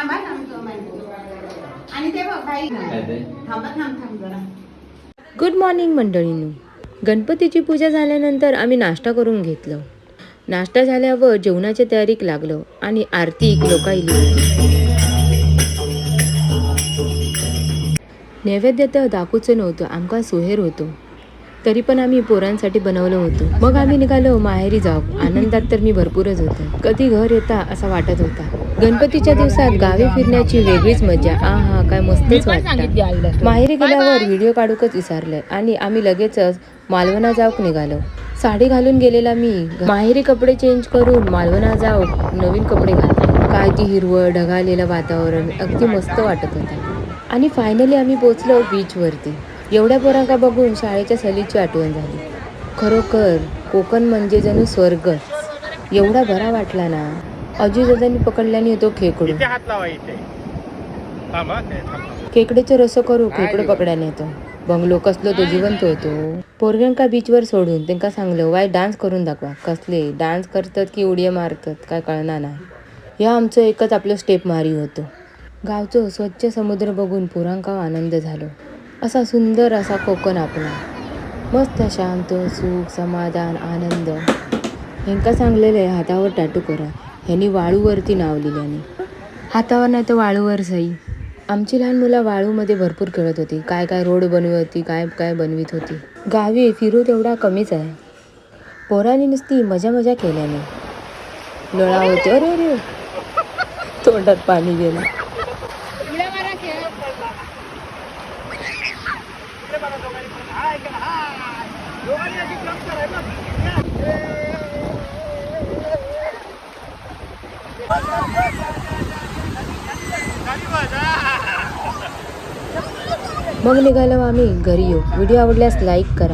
थांबा थांबतो आणि ते बघ बाई. थांबा थांब थांब जरा. गुड मॉर्निंग मंडळींनो. गणपतीची पूजा झाल्यानंतर आम्ही नाश्ता करून घेतलं. नाश्ता झाल्यावर जेवणाच्या तयारीक लागलो आणि आरती लोकायली होती नैवेद्य तर दाखवूचं नव्हतं आमका सोहेर होतो. तरी पण आम्ही पोरांसाठी बनवलं होतं. मग आम्ही निघालो माहेरी जाऊ आनंदात तर मी भरपूरच होतो. कधी घर येता असा वाटत होता. गणपतीच्या दिवसात गावी फिरण्याची वेगळीच मजा. आ हा काय मस्तच वाटतं. माहेरी गेल्यावर व्हिडिओ काढूकच विसरले आणि आम्ही लगेचच मालवणा जाऊक निघालो. साडी घालून गेलेला मी. माहेरी कपडे चेंज करून मालवणा जाऊक नवीन कपडे घातले. काय ती हिरवळ ढगाळलेलं वातावरण अगदी मस्त वाटत होतं. आणि फायनली आम्ही पोचलो बीचवरती एवढ्या पोरांका बघून शाळेच्या सहलीची आठवण झाली. खरोखर कोकण म्हणजे जणू स्वर्गच. एवढा बरा वाटला ना? अजय दादांनी पकडल्याने तो खेकडू खेकडेचे रस करू खेकडं पकड्याने येतो. बंगलो कसलो तो जिवंत होतो. पोरग्यांका बीचवर सोडून त्यांका सांगलं वाय डान्स करून दाखवा. कसले? डान्स करतात की उडया मारतात? काय कळणार नाही ह्या आमचं एकच आपलं स्टेप मारी होतो. गावचं स्वच्छ समुद्र बघून पोरांका आनंद झालो. असा सुंदर असा कोकण आपला. मस्त शांत सुख समाधान आनंद. ह्यांका सांगलेलं हातावर टॅटू करा. ह्यांनी वाळूवरती नाव लिहिल्याने हातावर नाही तर वाळूवर सई. आमची लहान मुलं वाळूमध्ये भरपूर खेळत होती. काय काय रोड बनवत होती काय काय बनवीत होती. गावी फिरू तेवढा कमीच आहे. पोरांनी नुसती मजा मजा केल्याने लोळा होते. अरे अरे. तोंडात पाणी गेलं. मग निघालो आम्ही घरी येऊ व्हिडिओ आवडल्यास लाईक करा.